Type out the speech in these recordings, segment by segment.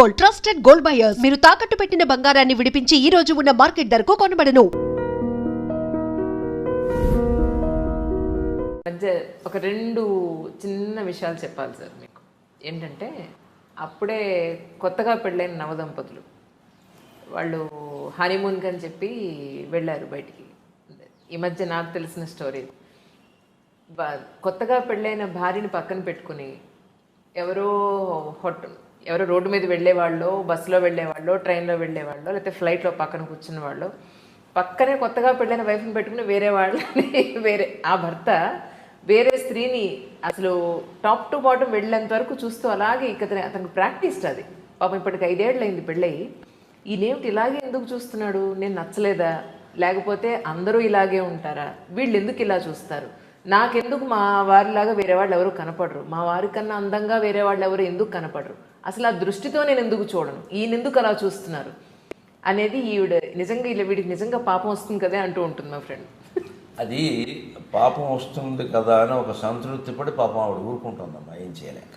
Gold trusted gold buyers. మీరు తాకట్టు పెట్టిన బంగారాన్ని విడిపించి ఈ రోజు ఉన్న మార్కెట్ ధరకు కొనబడను. మధ్య ఒక రెండు చిన్న విషయాలు చెప్పాలి సార్ మీకు. ఏంటంటే అప్పుడే కొత్తగా పెళ్ళైన నవదంపతులు. వాళ్ళు హనీమూన్కి అని చెప్పి వెళ్ళారు బయటికి. ఈ మధ్య నాకు తెలిసిన స్టోరీ. కొత్తగా పెళ్ళైన భార్యని పక్కన పెట్టుకుని ఎవరో హోటల్ ఎవరో రోడ్డు మీద వెళ్ళేవాళ్ళు బస్సులో వెళ్ళేవాళ్ళు ట్రైన్లో వెళ్ళేవాళ్ళు లేకపోతే ఫ్లైట్లో పక్కన కూర్చున్న వాళ్ళు. పక్కనే కొత్తగా పెళ్ళైన వైఫ్ని పెట్టుకుని వేరే వాళ్ళని వేరే ఆ భర్త వేరే స్త్రీని అసలు టాప్ టు బాటం వెళ్ళేంత వరకు చూస్తూ అలాగే ఇక అతనికి ప్రాక్టీస్ అది. పాపం ఇప్పటికి ఐదేళ్ళు అయింది పెళ్ళయి ఈయనేమిటి ఇలాగే ఎందుకు చూస్తున్నాడు? నేను నచ్చలేదా? లేకపోతే అందరూ ఇలాగే ఉంటారా? వీళ్ళు ఎందుకు ఇలా చూస్తారు? నాకెందుకు మా వారిలాగా వేరే వాళ్ళు ఎవరు కనపడరు? మా వారి కన్నా అందంగా వేరే వాళ్ళు ఎవరు ఎందుకు కనపడరు? అసలు ఆ దృష్టితో నేను ఎందుకు చూడను? ఈయన ఎందుకు అలా చూస్తున్నారు? అనేది ఈవిడ నిజంగా ఇలా వీడికి నిజంగా పాపం వస్తుంది కదే అంటూ ఉంటుంది మా ఫ్రెండ్ అది పాపం వస్తుంది కదా అని ఒక సంతృప్తి పడి పాపం ఆవిడ ఊరుకుంటుందమ్మా ఏం చేయలేక.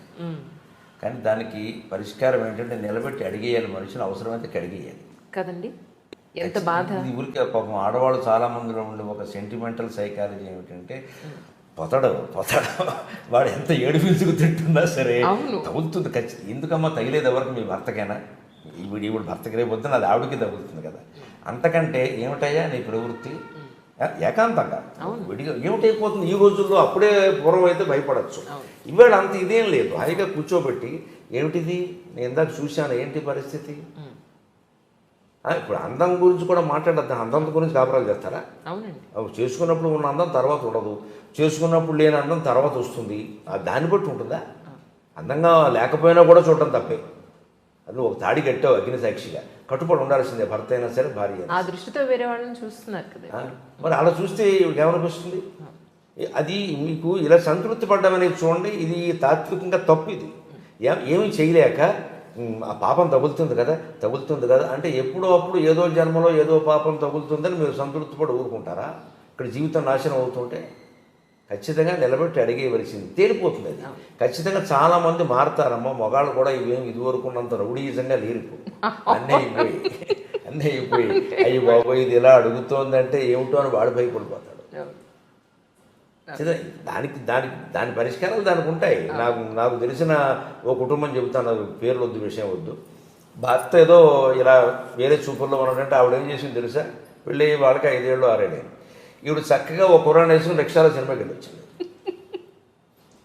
కానీ దానికి పరిష్కారం ఏంటంటే నిలబెట్టి అడిగేయాలి మనిషిని అవసరమైతే కడిగేయాలి. కదండి? ఎంత బాధ. ఊరికే పాపం. ఆడవాళ్ళు చాలా మందిలో ఉండే ఒక సెంటిమెంటల్ సైకాలజీ ఏమిటంటే పొతడు పొతడు. వాడు ఎంత ఏడిపించుకు తింటున్నా సరే. తగులుతుంది ఖచ్చితంగా ఎందుకమ్మా తగిలేదు ఎవరికి? మీ భర్తకైనా? ఈవిడ ఈవిడ భర్తకి రేపు అది ఆవిడకి తగులుతుంది కదా. అంతకంటే ఏమిటయ్యా నీ ప్రవృత్తి? ఏకాంతంగా. విడిగా ఏమిటైపోతుంది? ఈ రోజుల్లో అప్పుడే పూర్వం అయితే భయపడచ్చు. ఇవాళ అంత ఇదేం లేదు. హాయిగా కూర్చోబెట్టి ఏమిటిది? నేను ఇందాక చూశాను ఏంటి పరిస్థితి? ఇప్పుడు అందం గురించి కూడా మాట్లాడద్దు. అందం గురించి కాపురాలు చేస్తారా? అవునండి. అవి చేసుకున్నప్పుడు ఉన్న అందం తర్వాత ఉండదు. చేసుకున్నప్పుడు లేని అందం తర్వాత వస్తుంది. ఆ దాన్ని బట్టి ఉంటుందా? అందంగా లేకపోయినా కూడా చూడటం తప్పే. అది ఒక తాడి కట్టావు అగ్ని సాక్షిగా. కట్టుబడి ఉండాల్సిందే భర్త అయినా సరే భార్య ఆ దృష్టితో వేరే వాళ్ళని చూస్తున్నారు కదా. మరి అలా చూస్తే ఏమనిపిస్తుంది? అది మీకు ఇలా సంతృప్తి పడ్డం అనేది చూడండి ఇది తాత్వికంగా తప్పు ఇది. ఏమీ చేయలేక ఆ పాపం తగులుతుంది కదా తగులుతుంది కదా. అంటే ఎప్పుడో అప్పుడు ఏదో జన్మలో ఏదో పాపం తగులుతుందని మీరు సంతృప్తి పడి ఊరుకుంటారా? ఇక్కడ జీవితం నాశనం అవుతుంటే ఖచ్చితంగా నిలబెట్టి అడిగేయవలసింది. తేలిపోతుంది అది. ఖచ్చితంగా చాలా మంది మారుతారమ్మా. మొగాళ్ళు కూడా ఇవేం ఇదివరకున్నంత రౌడీజంగా లేరు ఇప్పుడు. అన్నీ అయిపోయి అన్నీ అయిపోయి అయ్యి బాబోయ్ ఇది ఇలా అడుగుతోందంటే ఏమిటో అని వాడు భయపడిపోతాడు. దానికి దానికి దాని పరిష్కారాలు దానికి ఉంటాయి. నాకు నాకు తెలిసిన ఓ కుటుంబం చెబుతాను పేర్లు వద్దు విషయం వద్దు. భర్త ఏదో ఇలా వేరే చూపుల్లో ఉన్నాడంటే ఆవిడ ఏం చేసింది తెలుసా? పెళ్ళి వాళ్ళకి ఐదేళ్ళు ఆరేళ్ళు. ఈవిడ చక్కగా ఒక కుర్రాన్ని వేసుకుని రిక్షాలో సినిమాకి వెళ్ళి వచ్చింది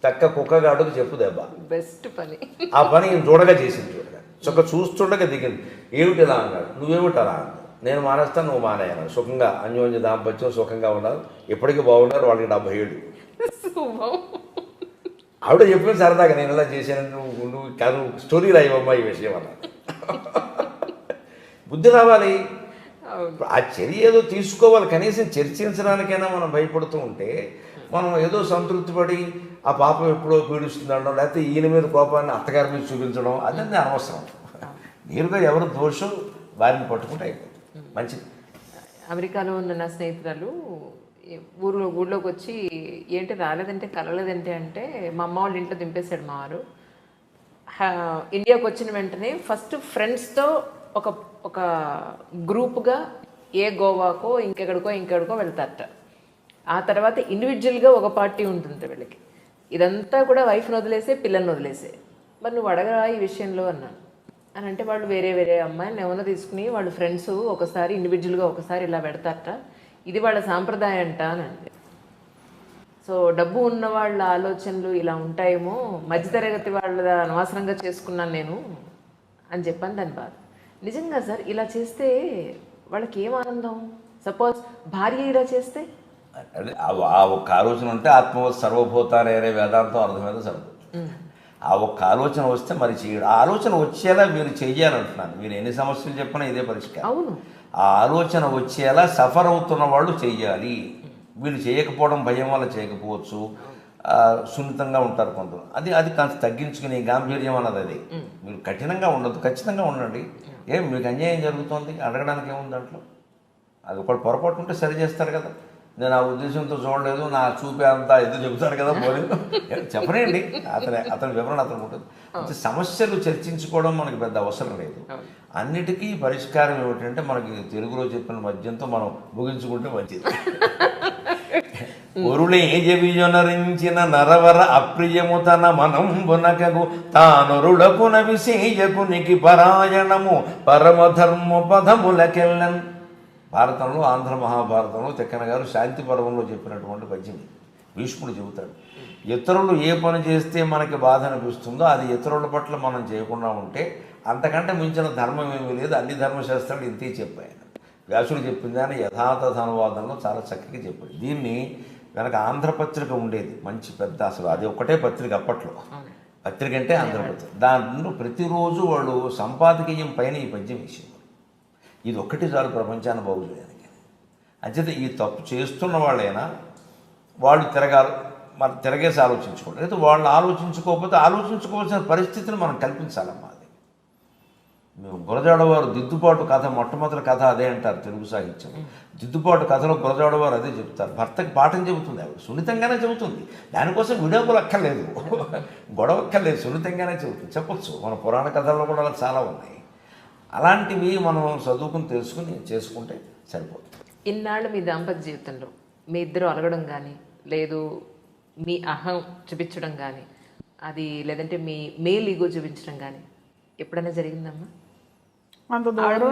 చక్క కుక్కగాడుకు చెప్పు దెబ్బ. బెస్ట్ పని. ఆ పని ఈయన చూడగా చేసింది చూడగా. చక్క చూస్తుండగా దిగింది. ఏమిటి ఇలా అన్నాడు? నువ్వేమిటి అలా అన్నాడు నేను మానేస్తాను నువ్వు మానే అన్నాడు సుఖంగా అన్యోన్య దాంపత్యం సుఖంగా ఉన్నారు ఇప్పటికీ బాగున్నారు వాళ్ళకి డెబ్బై ఏళ్ళు. శుభం. ఆవిడ చెప్పిన సరదాగా నేను ఇలా చేశాను నువ్వు నువ్వు కాదు స్టోరీ రాయవమ్మా ఈ విషయం అన్న. బుద్ధి రావాలి. ఆ చర్య ఏదో తీసుకోవాలి. కనీసం చర్చించడానికైనా మనం భయపడుతూ ఉంటే మనం ఏదో సంతృప్తి పడి ఆ పాపం ఎప్పుడో పీడిస్తుందనడం లేకపోతే ఈయన మీద కోపాన్ని అత్తగారి మీద చూపించడం అదంతా అనవసరం. నేరుగా ఎవరు దోషం వారిని పట్టుకుంటే అయిపోతుంది. మంచిది. అమెరికాలో ఉన్న నా స్నేహితురాలు ఈ- ఊర్లో ఊళ్ళోకి వచ్చి ఏంటి రాలేదంటే కలలేదంటే అంటే మా అమ్మ వాళ్ళ ఇంట్లో దింపేశాడు మా వారు. ఇండియాకి వచ్చిన వెంటనే ఫస్ట్ ఫ్రెండ్స్తో ఒక ఒక గ్రూప్గా ఏ గోవాకో ఇంకెక్కడికో ఇంకెక్కడికో వెళ్తారట. ఆ తర్వాత ఇండివిజువల్గా ఒక పార్టీ ఉంటుంది వీళ్ళకి. ఇదంతా కూడా వైఫ్ని వదిలేసే పిల్లల్ని వదిలేసే. మరి నువ్వు అడగరా ఈ విషయంలో అన్నాను. అని అంటే వాళ్ళు వేరే వేరే అమ్మాయిని ఎవరో తీసుకుని వాళ్ళు ఫ్రెండ్స్ ఒకసారి ఇండివిజువల్గా ఒకసారి ఇలా పెడతారట. ఇది వాళ్ళ సాంప్రదాయం అంట అని సో డబ్బు ఉన్న వాళ్ళ ఆలోచనలు ఇలా ఉంటాయేమో మధ్యతరగతి వాళ్ళ అనవసరంగా చేసుకున్నాను నేను అని చెప్పాను దాని బాధ. నిజంగా సార్ ఇలా చేస్తే వాళ్ళకి ఏం ఆనందం? సపోజ్ భార్య ఇలా చేస్తే? అదే ఆ- ఒక్క ఆలోచన ఉంటే ఆత్మ సర్వభూతాలు అనే వేదాంతం అర్థమైతే సరిపోతుంది ఆ ఒక్క ఆలోచన వస్తే మరి చేయడు. ఆ ఆలోచన వచ్చేలా మీరు చెయ్యాలంటున్నాను మీరు ఎన్ని సమస్యలు చెప్పినా ఇదే పరిష్కారం. అవును. ఆ ఆలోచన వచ్చేలా సఫర్ అవుతున్న వాళ్ళు చెయ్యాలి వీళ్ళు చేయకపోవడం భయం వల్ల చేయకపోవచ్చు. సున్నితంగా ఉంటారు కొంత అది అది కాస్త తగ్గించుకుని గాంభీర్యం అన్నది అది. మీరు కఠినంగా ఉండదు ఖచ్చితంగా ఉండండి. ఏం మీకు అన్యాయం జరుగుతోంది? అడగడానికి ఏముంది దాంట్లో? అది ఒకటి పొరపాటు ఉంటే సరి చేస్తారు కదా. నేను ఆ ఉద్దేశంతో చూడలేదు నా చూపే అంతా ఎదురు చెబుతాడు కదా పోలేదు చెప్పనండి. అతని అతని వివరణ అతను ఉంటుంది. సమస్యలు చర్చించుకోవడం మనకి పెద్ద అవసరం లేదు. అన్నిటికీ పరిష్కారం ఏమిటంటే మనకి తెలుగులో చెప్పిన మద్యంతో మనం ముగించుకుంటే మంచిది. జవిజొనరించిన నరవర అప్రియము తన మనంబునకగు తానొరుడపున విశేయకునికి పరాయణము పరమధర్మ పదములకెళ్ళన్ భారతంలో ఆంధ్ర మహాభారతంలో తెక్కన గారు శాంతి పర్వంలో చెప్పినటువంటి పద్యం. భీష్ముడు చెబుతాడు ఇతరులు ఏ పని చేస్తే మనకి బాధ అనిపిస్తుందో అది ఇతరుల పట్ల మనం చేయకుండా ఉంటే అంతకంటే మించిన ధర్మం ఏమీ లేదు అన్ని ధర్మశాస్త్రాలు ఇంతే చెప్పాయి. వ్యాసుడు చెప్పింది అని యథాతథ అనువాదంలో చాలా చక్కగా చెప్పాడు. దీన్ని వెనక ఆంధ్రపత్రిక ఉండేది మంచి పెద్ద అసలు అది ఒకటే పత్రిక అప్పట్లో. పత్రిక అంటే ఆంధ్రపత్రిక దాంట్లో ప్రతిరోజు వాళ్ళు సంపాదకీయం పైన ఈ పద్యం వేసేవారు. ఇది ఒక్కటి చాలు ప్రపంచాన్ని బాగు చేయడానికి. అంచేత ఈ తప్పు చేస్తున్న వాళ్ళైనా వాళ్ళు తిరగాలి మనం తిరగేసి ఆలోచించుకోవాలి. లేదా వాళ్ళు ఆలోచించుకోకపోతే ఆలోచించుకోవాల్సిన పరిస్థితిని మనం కల్పించాలమ్మా అది మేము గురజాడవారు దిద్దుబాటు కథ మొట్టమొదటి కథ అదే అంటారు తెలుగు సాహిత్యం. దిద్దుబాటు కథలో గురజాడవారు అదే చెప్తారు. భర్తకి పాఠం చెబుతుంది ఆవిడ సున్నితంగానే చెబుతుంది. దానికోసం విడాకులు అక్కర్లేదు. గొడవ అక్కర్లేదు సున్నితంగానే చెబుతుంది. చెప్పొచ్చు మన పురాణ కథల్లో కూడా అలా చాలా ఉన్నాయి. అలాంటివి మనం చదువుకుని తెలుసుకుని చేసుకుంటే సరిపోతుంది. ఇన్నాళ్ళు మీ దాంపత్య జీవితంలో మీ ఇద్దరు అలగడం కానీ లేదు మీ అహం చూపించడం కానీ అది లేదంటే మీ మేల్ ఈగో చూపించడం కానీ ఎప్పుడైనా జరిగిందమ్మా?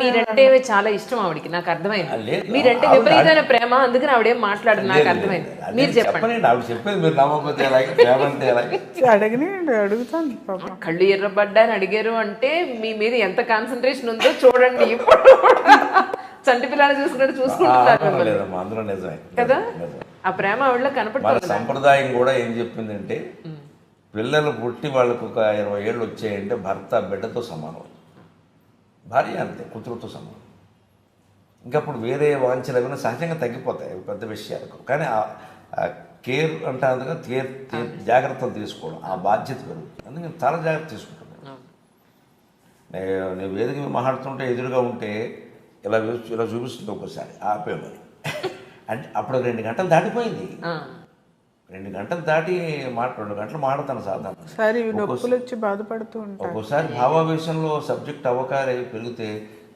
మీరంటే చాలా ఇష్టం ఆవిడకి నాకు అర్థమైంది. మీరంటే విపరీతమైన ప్రేమ అందుకని ఆవిడేం మాట్లాడదు నాకు అర్థమైంది. మీరు చెప్పండి. చెప్పనండి ఆవిడ చెప్పేది మీరు నమ్మకపోతే ఎలాగే ప్రేమంటే ఎలాగే అడగని అడుగుతాను పాపం. కళ్ళు ఎర్రబడ్డా అని అడిగారు అంటే మీ మీద ఎంత కాన్సన్ట్రేషన్ ఉందో చూడండి ఇప్పుడు చంటి పిల్లలు చూసుకున్నట్టు చూసుకుంటున్నారు కదా. ఆ ప్రేమ ఆవిడలో కనపడుతుంది సంప్రదాయం కూడా ఏం చెప్పిందంటే పిల్లలు పుట్టి వాళ్ళకు ఒక ఇరవై ఏళ్ళు వచ్చాయంటే భర్త బిడ్డతో సమానం. భార్య అంతే కూతురుతో సమానం. ఇంకప్పుడు వేరే వాంఛలు ఏమైనా సహజంగా తగ్గిపోతాయి అవి పెద్ద విషయాలకు. కానీ కేర్ అంటారు కదా కేర్ జాగ్రత్తలు తీసుకోవడం ఆ బాధ్యత పెరుగుతుంది. అందుకని చాలా జాగ్రత్త తీసుకుంటుంది నేను వేదిక మాట్లాడుతుంటే ఎదురుగా ఉంటే ఇలా ఇలా చూపిస్తుంది ఒకసారి ఆపే మరి. అంటే అప్పుడు రెండు గంటలు దాటిపోయింది. రెండు గంటలు దాటి మాట రెండు గంటలు మాడతాను సాధారణ వచ్చి బాధపడుతూ ఒక్కోసారి భావావేశంలో సబ్జెక్ట్ అవకాశం పెరిగితే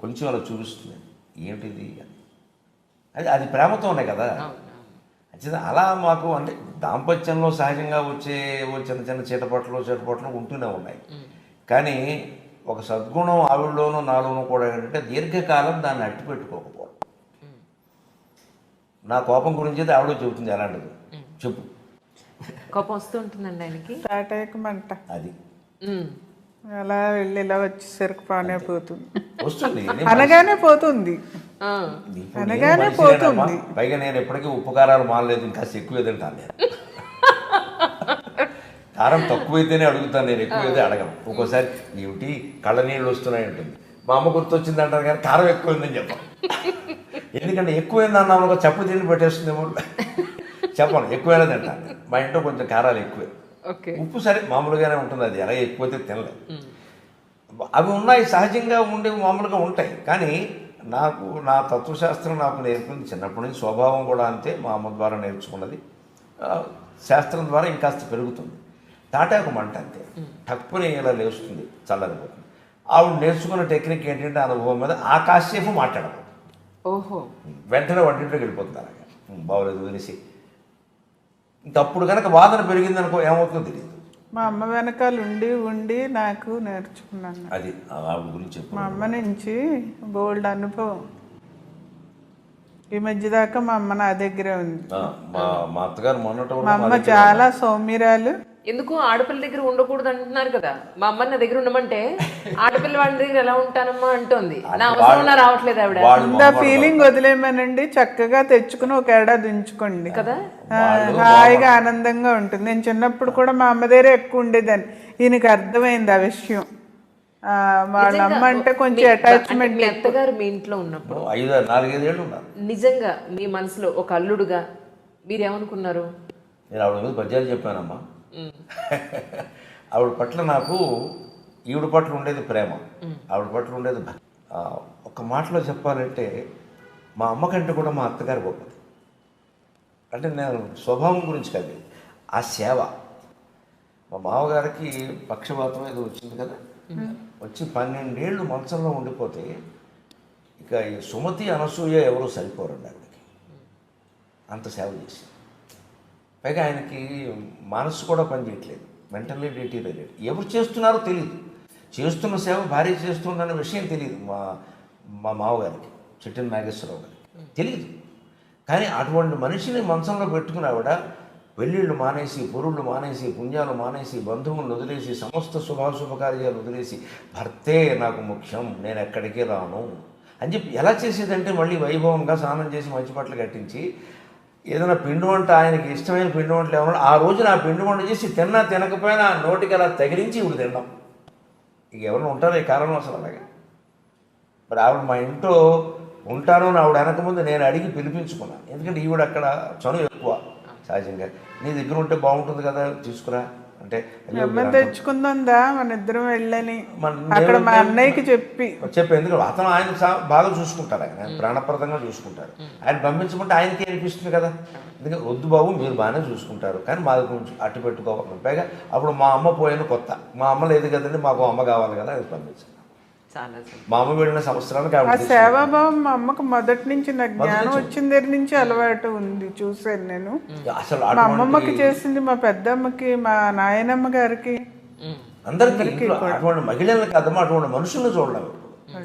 కొంచెం అలా చూపిస్తుంది. ఏంటిది అని. అది అది ప్రేమతోనే కదా. అంచేత అలా మాకు అంటే దాంపత్యంలో సహజంగా వచ్చే చిన్న చిన్న చీటపట్లు చీటపట్లు ఉంటూనే ఉన్నాయి. కానీ ఒక సద్గుణం ఆవిడలోనూ నాలోనూ కూడా ఏంటంటే దీర్ఘకాలం దాన్ని అట్టి పెట్టుకోకపోవడం నా కోపం గురించి అయితే ఆవిడ చెబుతుంది అలాంటిది చెప్పు. కోపం వస్తూ ఉంటుందండి ఆయనకి తాటేకమంట అది. ఉమ్. అలా వెళ్ళి ఇలా వచ్చేసరికి పానే పోతుంది. వస్తుంది. అనగానే పోతుంది. అనగానే. పోతుంది. పైగా నేను ఎప్పటికీ ఉప్పు కారాలు మానలేదు ఇంకా ఎక్కువ తింటాను నేను. కారం తక్కువైతేనే అడుగుతాను నేను ఎక్కువైతే అడగను. ఒక్కోసారి ఏమిటి? కళ్ళ నీళ్ళు వస్తున్నాయి ఉంటుంది మా అమ్మ గుర్తొచ్చింది అంటారు కానీ కారం ఎక్కువైందని చెప్పను ఎందుకంటే ఎక్కువైంది అన్నాము చెప్పు తిండి పెట్టేస్తుందేమో. చెప్పను ఎక్కువైనా తింటాను. మా ఇంట్లో కొంచెం కారాలు ఎక్కువే. ఉప్పు సరే మామూలుగానే ఉంటుంది అది అలాగే ఎక్కువైతే తినలేదు అవి ఉన్నాయి సహజంగా ఉండే మామూలుగా ఉంటాయి. కానీ నాకు నా తత్వశాస్త్రం నాకు నేర్పింది చిన్నప్పటి నుంచి స్వభావం కూడా అంతే మా అమ్మ ద్వారా నేర్చుకున్నది. శాస్త్రం ద్వారా ఇంకాస్త పెరుగుతుంది. తాటాకు మంట అంతే. టక్కుని ఇలా లేస్తుంది చల్లరిపోతుంది ఆవిడ నేర్చుకున్న టెక్నిక్ ఏంటంటే అనుభవం మీద ఆ కాసేపు మాట్లాడదు ఓహో వెంటనే వంటింట్లోకి వెళ్ళిపోతుంది అలాగా. "ఉమ్, బాగోలేదు వదిలేసి ఇంకప్పుడు కనుక వాదన పెరిగిందనుకో ఏమవుతుందో తెలియదు. మా అమ్మ వెనకాల ఉండి ఉండి నాకు నేర్చుకున్నాను. అది ఆవిడ గురించి చెప్పు. మా అమ్మ నుంచి బోల్డ్ అనుభవం. ఈ మధ్య దాకా మా అమ్మ నా దగ్గరే ఉంది. మా మా అత్తగారు మొన్నట మా అమ్మ చాలా సౌమ్యరాలు. ఎందుకు ఆడపిల్ల దగ్గర ఉండకూడదు అంటున్నారు కదా? మా అమ్మ నా దగ్గర ఉండమంటే ఆడపిల్ల వాళ్ళ దగ్గర ఎలా ఉంటానమ్మా అంటోంది. నా అవసరం రావట్లేదు ఆవిడ. ఇంత ఫీలింగ్ వదిలేమనండి. చక్కగా తెచ్చుకుని ఒక ఏడాది ఉంచుకోండి కదా? హాయిగా ఆనందంగా ఉంటుంది. నేను చిన్నప్పుడు కూడా మా అమ్మ దగ్గరే ఎక్కువ ఉండేదాన్ని. ఈయనకి అర్థమైంది ఆ విషయం. ఆ, వాళ్ళ అమ్మ అంటే కొంచెం అంటే అటాచ్మెంట్ మీ అత్తగారు మీ ఇంట్లో ఉన్నప్పుడు ఐదు నాలుగైదేళ్ళు నిజంగా మీ మనసులో ఒక అల్లుడుగా మీరేమనుకున్నారు? నేను ఆవిడ మీద పద్యాలు చెప్పానమ్మా. ఆవిడ పట్ల నాకు ఈవిడ పట్ల ఉండేది ప్రేమ. ఆవిడ పట్ల ఉండేది ఒక మాటలో చెప్పాలంటే మా అమ్మ కంటే కూడా మా అత్తగారు గొప్పది. అంటే నేను స్వభావం గురించి కాదు ఆ సేవ. మా మామగారికి పక్షపాతం ఏదో వచ్చింది కదా. వచ్చి పన్నెండేళ్ళు మంచంలో ఉండిపోతే ఇక ఈ సుమతి అనసూయ ఎవరు సరిపోరండి ఆవిడకి. అంత సేవ చేసింది. పైగా ఆయనకి మనసు కూడా పనిచేయట్లేదు. మెంటల్లీ డీటీరియరేట్ ఎవరు చేస్తున్నారో తెలియదు చేస్తున్న సేవ భార్య చేస్తుందన్న విషయం తెలియదు మా మా మావగారికి చిట్టిన నాగేశ్వరరావు గారికి. తెలియదు కానీ అటువంటి మనిషిని మంచంలో పెట్టుకుని ఆవిడ పెళ్ళిళ్ళు మానేసి పురుళ్ళు మానేసి పుణ్యాలు మానేసి బంధువులను వదిలేసి సమస్త శుభాశుభకార్యాలు వదిలేసి భర్తే నాకు ముఖ్యం నేను ఎక్కడికి రాను అని చెప్పి ఎలా చేసేదంటే మళ్ళీ వైభవంగా స్నానం చేసి మంచి బట్టలు కట్టించి ఏదైనా పిండి వంట ఆయనకి ఇష్టమైన పిండి వంటలు ఏమన్నా ఆ రోజు నా పిండి వంట చేసి తిన్నా తినకపోయినా నోటికి అలా తగిలించి ఇప్పుడు తినడం. ఇక ఎవరైనా ఉంటారో ఈ కారణం అసలు అలాగా? మరి ఆవిడ మా ఇంట్లో ఉంటాను అని ఆవిడ అనకముందు నేను అడిగి పిలిపించుకున్నాను ఎందుకంటే ఈవిడ అక్కడ చనువు ఎక్కువ సహజంగా. నీ దగ్గర ఉంటే బాగుంటుంది కదా తీసుకురా. అంటే తెచ్చుకుందా మన ఇద్దరం వెళ్ళని. అక్కడ మా నేను- అన్నయ్యకి చెప్పి. చెప్పి ఎందుకంటే అతను ఆయన బాగా చూసుకుంటారు ఆయన. ప్రాణప్రదంగా చూసుకుంటారు. ఆయన పంపించమంటే ఆయనకి అనిపిస్తుంది కదా. ఎందుకంటే వద్దు బాబు మీరు బాగానే చూసుకుంటారు. కానీ మాది కొంచెం అట్టు పెట్టుకోవాలి పైగా అప్పుడు మా అమ్మ పోయిన కొత్త. మా అమ్మ లేదు కదండి మాకు అమ్మ కావాలి కదా అది పంపించాను మా అమ్మ వెళ్ళిన సంవత్సరానికి ఆ. సేవాభావం మా అమ్మకు మొదటి నుంచి నాకు జ్ఞానం. వచ్చిన దగ్గర నుంచి అలవాటు ఉంది చూశాను నేను. అసలు మా అమ్మమ్మకి చేసింది మా పెద్దమ్మకి మా నాయనమ్మ గారికి. అందరికీ అటువంటి మహిళలను కాదమ్మా అటువంటి మనుషులను చూడలేము.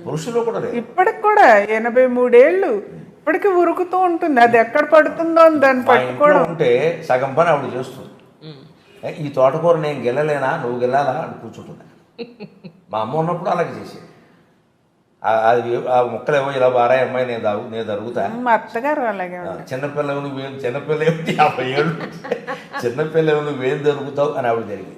పురుషులు కూడా లేదు. ఇప్పటికి కూడా ఎనభై మూడేళ్ళు ఇప్పటికి ఉరుకుతూ ఉంటుంది. అది ఎక్కడ పడుతుందో అని దాన్ని పట్టుకోవడం. ఉంటే సగం పని ఆవిడ చేస్తుంది. ఈ తోటకూర నేను గెలలేనా నువ్వు గెలాలా అని కూర్చుంటున్నా మా అమ్మ ఉన్నప్పుడు అలాగే చేసేది. అది ఆ ముక్కలు ఏమో ఇలా బారాయి అమ్మాయి నేను దాగు నేను జరుగుతా మా అత్తగారు అలాగే ఆ, చిన్నపిల్ల నువ్వేం చిన్నపిల్ల ఏమిటి? యాభై ఏళ్ళు చిన్నపిల్ల నువ్వేం జరుగుతావు అని ఆవిడ జరిగింది.